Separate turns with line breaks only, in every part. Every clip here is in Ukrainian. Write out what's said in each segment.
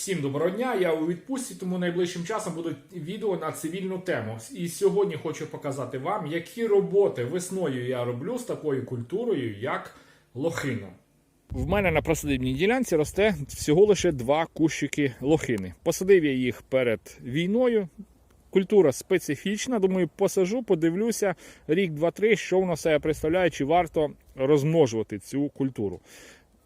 Всім доброго дня. Я у відпустці, тому найближчим часом будуть відео на цивільну тему. І сьогодні хочу показати вам, які роботи весною я роблю з такою культурою, як лохина. В мене на просадибній ділянці росте всього лише два кущики лохини. Посадив я їх перед війною. Культура специфічна. Думаю, посажу, подивлюся рік, два-три, що вона себе представляє, чи варто розмножувати цю культуру.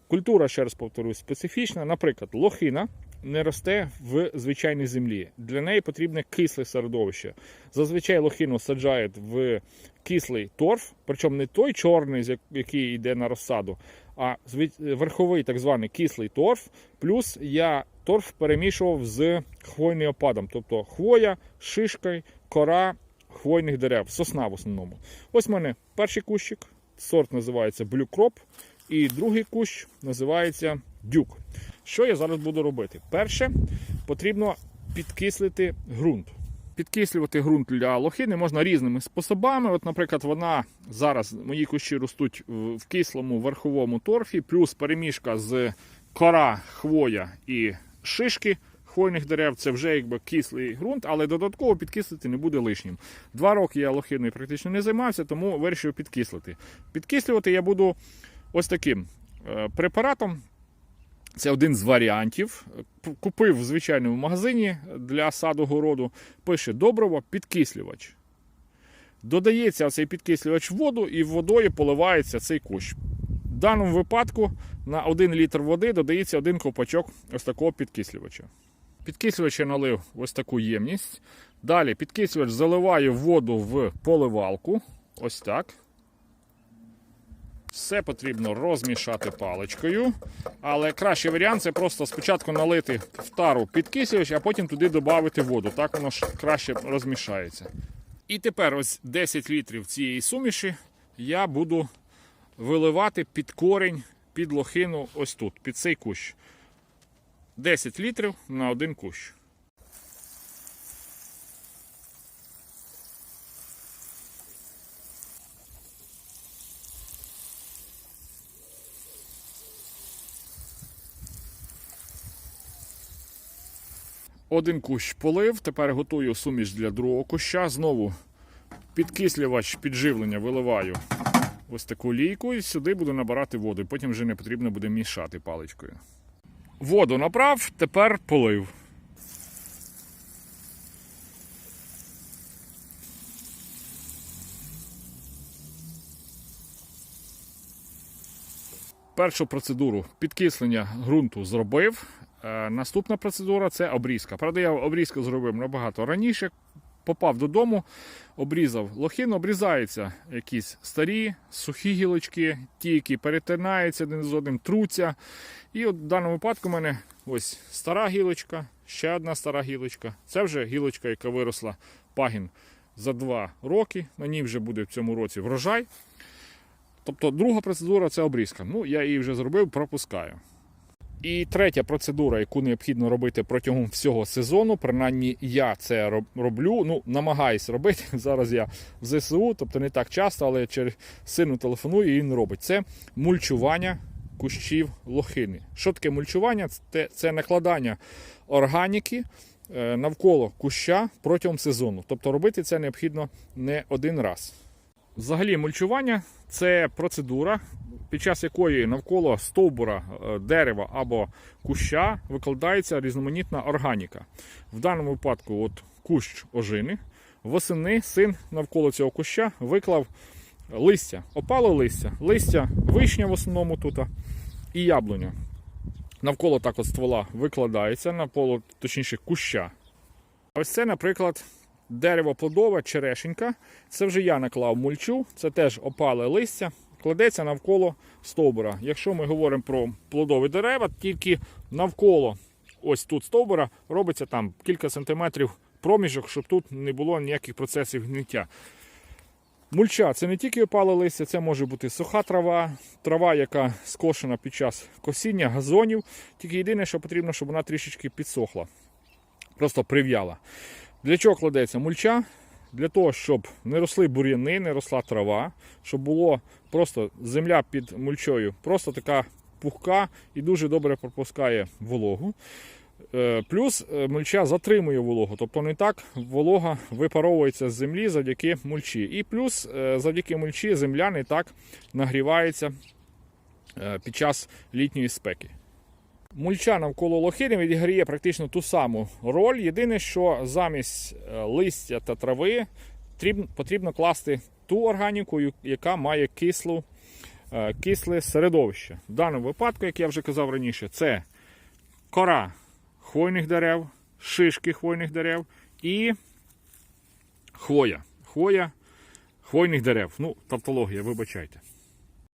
Культура, ще раз повторюю, специфічна. Наприклад, лохина не росте в звичайній землі. Для неї потрібне кисле середовище. Зазвичай лохину саджають в кислий торф, причому не той чорний, який йде на розсаду, а верховий так званий кислий торф. Плюс я торф перемішував з хвойним опадом, тобто хвоя, шишка, кора хвойних дерев, сосна в основному. Ось в мене перший кущик, сорт називається Crop, і другий кущ називається дюк. Що я зараз буду робити? Перше, потрібно підкислити ґрунт. Підкислювати ґрунт для лохини можна різними способами. От, наприклад, вона зараз мої кущі ростуть в кислому верховому торфі, плюс перемішка з кора, хвоя і шишки хвойних дерев. Це вже якби кислий ґрунт, але додатково підкислити не буде лишнім. Два роки я лохиною практично не займався, тому вирішив підкислити. Підкислювати я буду ось таким е, препаратом. Це один з варіантів. Купив в звичайному магазині для саду городу. Пише доброво підкислювач. Додається цей підкислювач в воду і водою поливається цей кущ. В даному випадку на 1 літр води додається один ковпачок ось такого підкислювача. Підкислювач я налив ось таку ємність. Далі підкислювач заливаю воду в поливалку. Ось так. Все потрібно розмішати паличкою. Але кращий варіант це просто спочатку налити в тару підкислювач, а потім туди додати воду. Так воно ж краще розмішається. І тепер ось 10 літрів цієї суміші я буду виливати під корінь, під лохину ось тут, під цей кущ. 10 літрів на один кущ. Один кущ полив, тепер готую суміш для другого куща. Знову підкислювач підживлення виливаю ось таку лійку і сюди буду набирати воду. Потім вже не потрібно буде мішати паличкою. Воду набрав, тепер полив. Першу процедуру підкислення ґрунту зробив. Е, Наступна процедура це обрізка. Правда, я обрізку зробив набагато раніше. Попав додому, обрізав лохину, обрізаються якісь старі, сухі гілочки, ті, які перетинаються один з одним, труться. І от в даному випадку в мене ось стара гілочка, ще одна стара гілочка. Це вже гілочка, яка виросла пагін за два роки. На ній вже буде в цьому році врожай. Тобто друга процедура це обрізка. Ну, я її вже зробив, пропускаю. І третя процедура, яку необхідно робити протягом всього сезону, принаймні я це роблю, ну, намагаюсь робити. Зараз я в ЗСУ, тобто не так часто, але через сину телефоную і він робить. Це мульчування кущів лохини. Що таке мульчування? Це, це накладання органіки е, навколо куща протягом сезону. Тобто робити це необхідно не один раз. Взагалі, мульчування це процедура, під час якої навколо стовбура е, дерева або куща викладається різноманітна органіка. В даному випадку, от кущ ожини, восени син навколо цього куща виклав листя, опало листя, листя вишня в основному тут і яблуня. Навколо так от ствола викладається, навколо, точніше, куща. Ось це, наприклад, дерево плодове, черешенька. Це вже я наклав мульчу, це теж опале листя, кладеться навколо стовбура. Якщо ми говоримо про плодові дерева, тільки навколо ось тут стовбура робиться там кілька сантиметрів проміжок, щоб тут не було ніяких процесів гниття. Мульча це не тільки опале листя, це може бути суха трава, трава, яка скошена під час косіння, газонів. Тільки єдине, що потрібно, щоб вона трішечки підсохла, просто прив'яла. Для чого кладеться мульча? Для того, щоб не росли бур'яни, не росла трава, щоб було просто земля під мульчою, просто така пухка і дуже добре пропускає вологу. Е, Плюс е, мульча затримує вологу, тобто не так волога випаровується з землі завдяки мульчі. І плюс е, завдяки мульчі земля не так нагрівається під час літньої спеки. Мульча навколо лохини відіграє практично ту саму роль. Єдине, що замість е, листя та трави потрібно класти ту органіку, яка має кислу, е, кисле середовище. В даному випадку, як я вже казав раніше, це кора хвойних дерев, шишки хвойних дерев і хвоя. Хвоя хвойних дерев. Ну, тавтологія, вибачайте.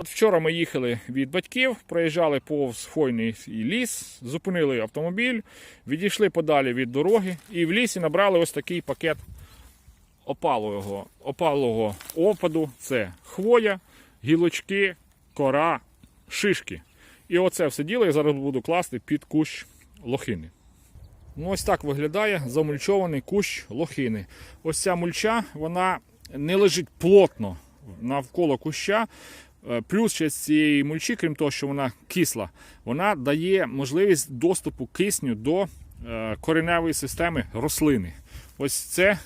От вчора ми їхали від батьків, проїжджали повз хвойний ліс, зупинили автомобіль, відійшли подалі від дороги і в лісі набрали ось такий пакет опалого, опалого опаду. Це хвоя, гілочки, кора, шишки. І оце все діло я зараз буду класти під кущ лохини. Ну, ось так виглядає замульчований кущ лохини. Ось ця мульча, вона не лежить плотно навколо куща. Е, Плюс ще цієї мульчі, крім того, що вона кисла, вона дає можливість доступу кисню до е, кореневої системи рослини. Ось це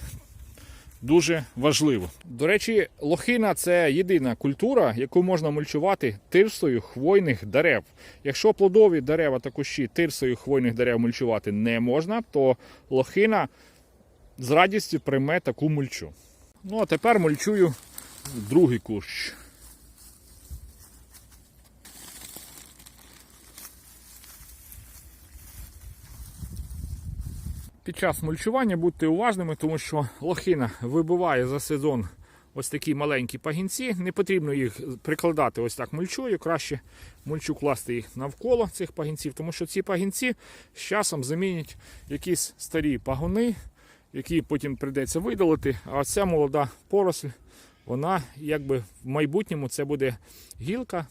дуже важливо. До речі, лохина це єдина культура, яку можна мульчувати тирсою хвойних дерев. Якщо плодові дерева та кущі тирсою хвойних дерев мульчувати не можна, то лохина з радістю прийме таку мульчу. Ну а тепер мульчую другий кущ. Під час мульчування будьте уважними, тому що лохина вибиває за сезон ось такі маленькі пагінці. Не потрібно їх прикладати ось так мульчою. Краще мульчу класти їх навколо цих пагінців, тому що ці пагінці з часом замінять якісь старі пагони, які потім прийдеться видалити. А ця молода поросль, вона якби в майбутньому це буде гілка,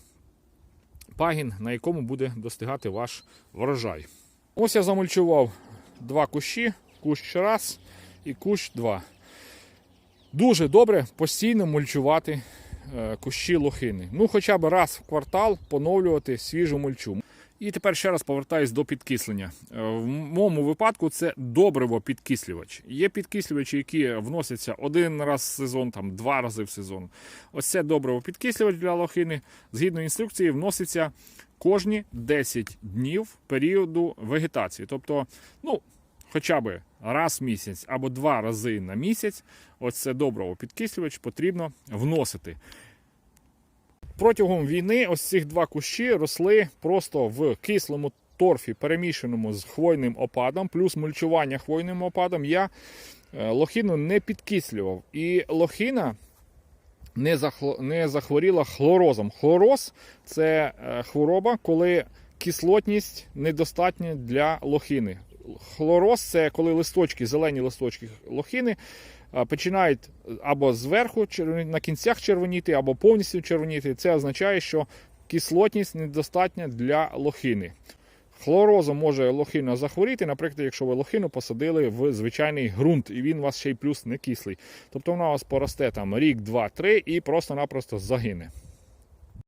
пагін, на якому буде достигати ваш врожай. Ось я замульчував два кущі, кущ раз і кущ два. Дуже добре постійно мульчувати е, кущі лохини. Ну, хоча б раз в квартал поновлювати свіжу мульчу. І тепер ще раз повертаюсь до підкислення. Е, В моєму випадку це добриво підкислювач. Є підкислювачі, які вносяться один раз в сезон, там два рази в сезон. Ось це добриво підкислювач для лохини. Згідно інструкції, вноситься кожні 10 днів періоду вегетації. Тобто, ну, хоча б раз в місяць або два рази на місяць, ось це добриво підкислювач потрібно вносити. Протягом війни ось ці два кущі росли просто в кислому торфі, перемішаному з хвойним опадом, плюс мульчування хвойним опадом. Я е, лохину не підкислював. І лохина не, захворіла хлорозом. Хлороз це е, хвороба, коли кислотність недостатня для лохини. Хлороз це коли листочки, зелені листочки лохини починають або зверху на кінцях червоніти, або повністю червоніти. Це означає, що кислотність недостатня для лохини. Хлорозом може лохина захворіти, наприклад, якщо ви лохину посадили в звичайний ґрунт, і він у вас ще й плюс не кислий. Тобто вона у вас поросте там рік, два, три і просто-напросто загине.